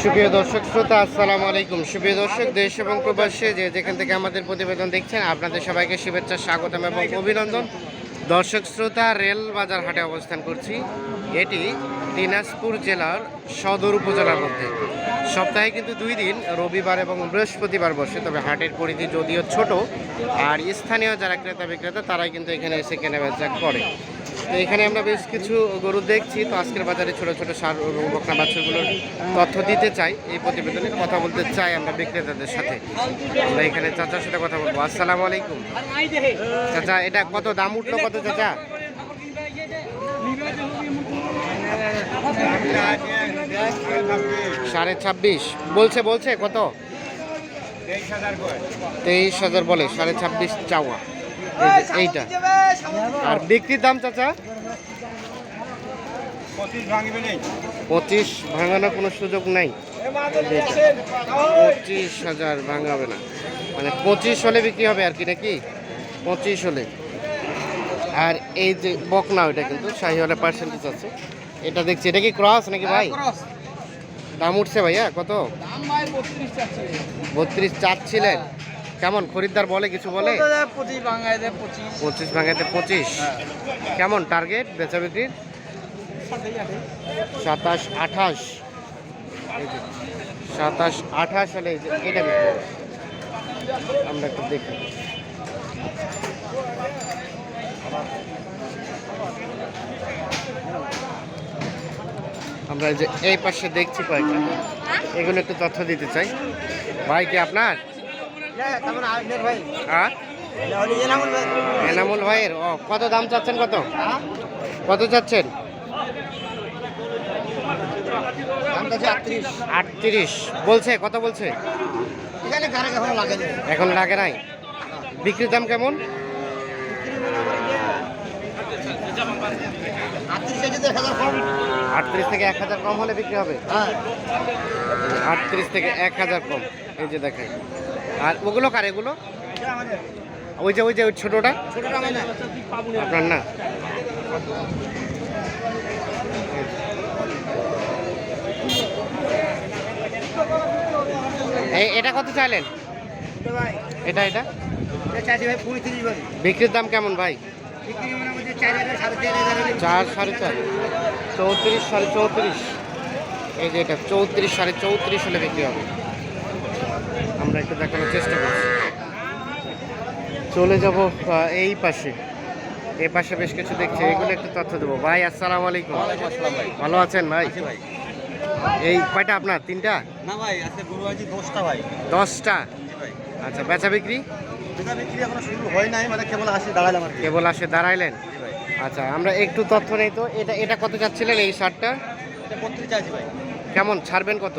সুপ্রিয় দর্শক, শ্রোতা, আসসালামু আলাইকুম। সুপ্রিয় দর্শক, দেশ এবং প্রবাসী যে যেখান থেকে আমাদের প্রতিবেদন দেখছেন, আপনাদের সবাইকে শুভেচ্ছা, স্বাগতম এবং অভিনন্দন। দর্শক, শ্রোতা, রেল বাজার হাটে অবস্থান করছি। এটি দিনাজপুর জেলার সদর উপজেলার মধ্যে। সপ্তাহে কিন্তু দুই দিন, রবিবার এবং বৃহস্পতিবার বসে, তবে হাটের পরিধি যদিও ছোট, আর স্থানীয় যারা ক্রেতা বিক্রেতা তারাই কিন্তু এখানে এসে কেনাবেচা করে। তো এখানে আমরা বেশ কিছু গরু দেখছি। তো আজকের বাজারে ছোট ছোট সার ও বকনা বাছুরগুলোর তথ্য দিতে চাই। এই প্রতিবেদনে কথা বলতে চাই আমরা বিক্রেতাদের সাথে। আমরা এখানে চাচার সাথে কথা বলব। আসসালামু আলাইকুম। চাচা, এটা কত দাম উঠল কত চাচা? সাড়ে ছাব্বিশ। বলছে বলছে কত? তেইশ হাজার বলে, সাড়ে ছাব্বিশ চাওয়া। এইটা। আর বিক্রির দাম চাচা? পঁচিশ ভাঙানোর কোনো সুযোগ নাই। পঁচিশ হাজার ভাঙাবে না। মানে পঁচিশ হলে বিক্রি হবে আর কি নাকি? পঁচিশ হলে। আর এই যে বকনা ওইটা কিন্তু শাহিওয়ালা পার্সেন্টেজ আছে। এটা দেখছি এটা কি ক্রস নাকি ভাই? দাম উঠছে ভাইয়া কত? বত্রিশ চাচ্ছিলেন। কেমন? খরিদ্দার বলে কিছু বলে? পঁচিশ দেয় পঁচিশ। পঁচিশ ভাঙাতে পঁচিশ। কেমন টার্গেট বেচা বিক্রির? সাতাশ আঠাশ। সাতাশ আঠাশ। হলে এটা আমরা একটু দেখি। আমরা এই যে এই পাশে দেখছি কয়েকটা। এগুলো একটু তথ্য দিতে চাই। ভাই কি আপনার? হ্যাঁ এনামুল ভাইয়ের ও কত দাম চাচ্ছেন কত? কত চাচ্ছেন? আটত্রিশ। বলছে কত বলছে? এখন লাগে নাই। বিক্রির দাম কেমন? আটত্রিশ থেকে এক হাজার কম হলে বিক্রি হবে? হ্যাঁ। আটত্রিশ থেকে এক হাজার কম। এই যে দেখেন। আর ওগুলো কার এগুলো? ওই যে ওই যে, ওই ছোটোটা? আপনার না? এটা কত চাইলেন? এটা এটা? বিক্রির দাম কেমন ভাই? চার সাড়ে চার। চৌত্রিশ সাড়ে চৌত্রিশ। এই যে এটা, চৌত্রিশ সাড়ে চৌত্রিশ হলে বিক্রি হবে। আমরা একটু দেখানোর চেষ্টা করছি। চলে যাব এই পাশে। এ পাশে বেশ কিছু দেখছি এগুলো একটু তথ্য দেবো। ভাই আসসালামু আলাইকুম। ভালো আছেন ভাই? এই কয়টা আপনার তিনটা? না ভাই আজকে গরু আছে দশটা ভাই। দশটা? আচ্ছা বেচা বিক্রি? বেচা বিক্রি এখনও শুরু হয় নাই মানে কেবল আসি দাঁড়ালাম আর কেবল আসে দাঁড়াইলেন? আচ্ছা আমরা একটু তথ্য নেই তো এটা এটা কত চাচ্ছিলেন এই শার্টটা? এটা বত্রিশ আছে ভাই। কেমন? ছাড়বেন কত?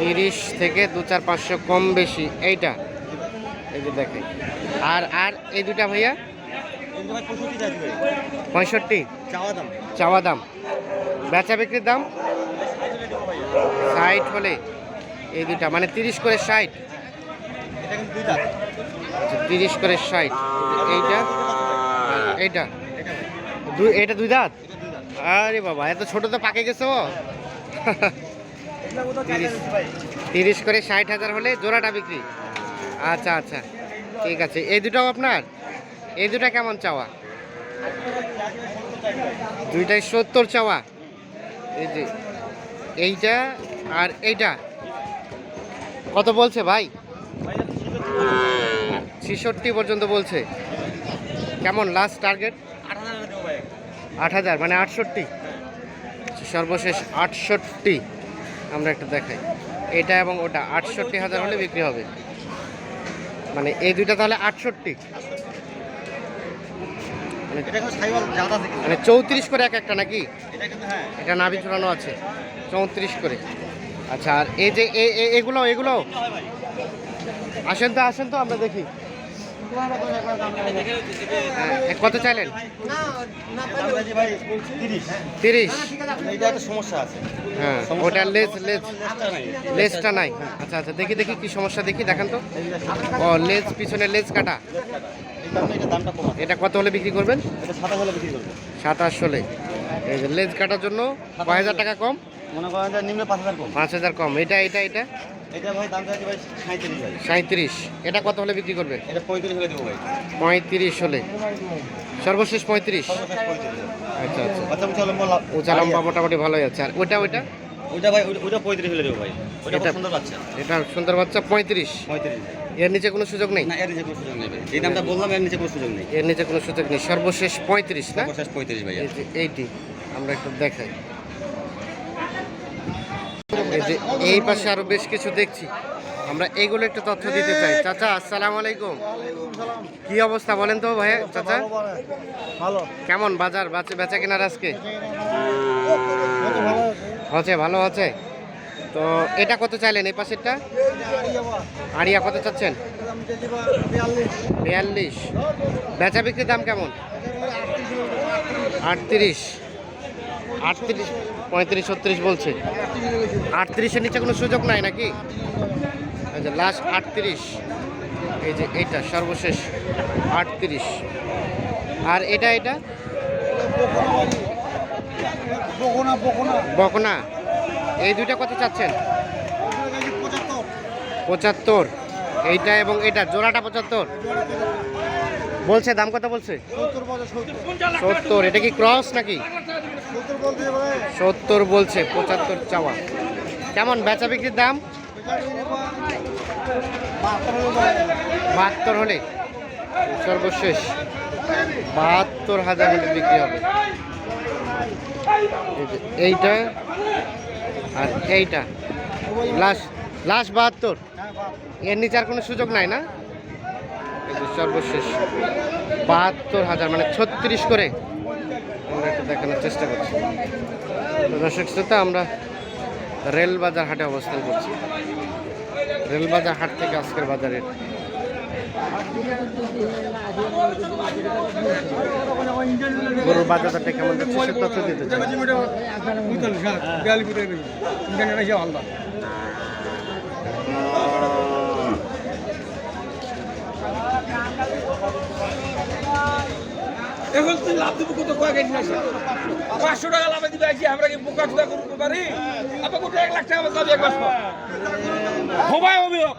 তিরিশে থেকে দু চার পাঁচশো কম বেশি এইটা? এই যে দেখে আর আর এই দুটা ভাইয়া? পঁয়ষট্টি চাওয়া দাম। বেচা বিক্রির দাম? ষাট হলে এই দুটা মানে তিরিশ করে ষাট। আচ্ছা তিরিশ করে ষাট। এইটা? এইটা? দুই এটা দুই দাঁত? আরে বাবা, এত ছোট তো পাকে গেছে? ও তিরিশ। করে ষাট হাজার হলে জোড়াটা বিক্রি। আচ্ছা আচ্ছা ঠিক আছে। এই দুটাও আপনার? এই দুটা কেমন চাওয়া? দুইটাই সত্তর চাওয়া। এই যে, এইটা আর এইটা। কত বলছে ভাই? ছেষট্টি পর্যন্ত বলছে। কেমন লাস্ট টার্গেট আট হাজার আট হাজার মানে আটষট্টি। সর্বশেষ আটষট্টি আমরা একটু দেখাই। এটা এবং ওটা আটষট্টি হাজার হলে বিক্রি হবে। মানে এই দুইটা তাহলে আটষট্টি। মানে এটা মানে চৌত্রিশ করে এক একটা নাকি? এটা হ্যাঁ। নাভি ঝুলানো আছে চৌত্রিশ করে। আচ্ছা আর এই যে এগুলো এগুলো? আসেন তো আসেন তো আমরা দেখি। কত চাইলেন? তিরিশ। তিরিশ এইটা একটা সমস্যা আছে হ্যাঁ ওটা লেজ লেজ লেজটা নাই। আচ্ছা আচ্ছা দেখি দেখি কি সমস্যা দেখি দেখান তো। ও লেজ পিছনে লেজ কাটা। এটা কত হলে বিক্রি করবেন? সাতাশ হলে। এই যে লেজ কাটার জন্য কয় হাজার টাকা কম? মনে করেন নিম্ন পাঁচ হাজার কম। পাঁচ হাজার কম। এটা এটা এটা? এটা ভাই দাম চাইছি ভাই সাঁত্রিশ ভাই। সাঁত্রিশ এটা কত হলে বিক্রি করবে এটা পঁয়ত্রিশ হলে দেবো ভাই। পঁয়ত্রিশ হলে। সর্বশেষ পঁয়ত্রিশ? আচ্ছা আচ্ছা। আচ্ছা উঁচা লম্বা মোটামুটি ভালোই আছে। আর ওটা ওইটা? ওইটা ভাই ওইটা- ওইটা পঁয়ত্রিশ হলে দেবো ভাই। ওইটা এটা- সুন্দর বাচ্চা। এটা সুন্দর বাচ্চা পঁয়ত্রিশ? পঁয়ত্রিশ। এর নিচে কোনো সুযোগ নেই? না এর নিচে কোনো সুযোগ নেই এই দামটা বললাম এর নিচে কোনো সুযোগ নেই। এর নিচে কোনো সুযোগ নেই। সর্বশেষ পঁয়ত্রিশ না? সর্বশেষ পঁয়ত্রিশ ভাই এই এইটি। আমরা একটু দেখাই। যে এই পাশে আরও বেশ কিছু দেখছি। আমরা এইগুলো একটু তথ্য দিতে চাই। চাচা, আসসালামু আলাইকুম। কি অবস্থা বলেন তো ভাই চাচা? ভালো কেমন বাজার? বেচা কেনার আজকে? হচ্ছে, ভালো আছে তো এটা কত চাইলেন এই পাশেরটা? আড়িয়া কত চাচ্ছেন? বিয়াল্লিশ। বেচা বিক্রির দাম কেমন? আটত্রিশ। আটত্রিশ, পঁয়ত্রিশ, ছত্রিশ বলছে। আটত্রিশের নিচে কোনো সুযোগ নাই নাকি? আচ্ছা লাস্ট আটত্রিশ। এই যে এইটা সর্বশেষ আটত্রিশ। আর এটা এটা? বকনা। এই দুইটা কত চাচ্ছেন? পঁচাত্তর। এইটা এবং এটা, জোড়াটা পঁচাত্তর। বলছে, দাম কত বলছে? সত্তর। এটা কি ক্রস নাকি? সত্তর বলছে পঁচাত্তর চাওয়া। কেমন বেচা বিক্রির দাম? বাহাত্তর হলে সর্বশেষ। বাহাত্তর হাজার হলে বিক্রি হবে। এইটা আর এইটা। লাস্ট লাস্ট বাহাত্তর। এর নিচে আর কোনো সুযোগ নাই না? সর্বশেষ। বাহাত্তর হাজার মানে ছত্রিশ করে। আমরা একটু দেখানোর চেষ্টা করছি দর্শক শ্রোতা আমরা রেলবাজার হাটে অবস্থান করছি রেলবাজার হাট থেকে আজকের বাজারের গরুর বাজারটা কেমন যাচ্ছে সে তথ্য দিতে চাই এখন তুই লাভ দিব কত? কয়েক গাড়ি আসে পাঁচশো টাকা লাভ দিবে আজকে আমরা কি বোকা টুকা করতে পারি? আবার কত এক লাখ টাকা যাবে এক মাস সবাই অভিযোগ।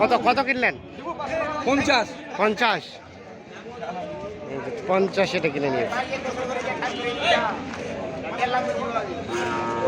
কত কত কিনলেন? পঞ্চাশ। পঞ্চাশ। পঞ্চাশ এটা কিনে নিয়েছে।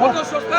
কত সস্তা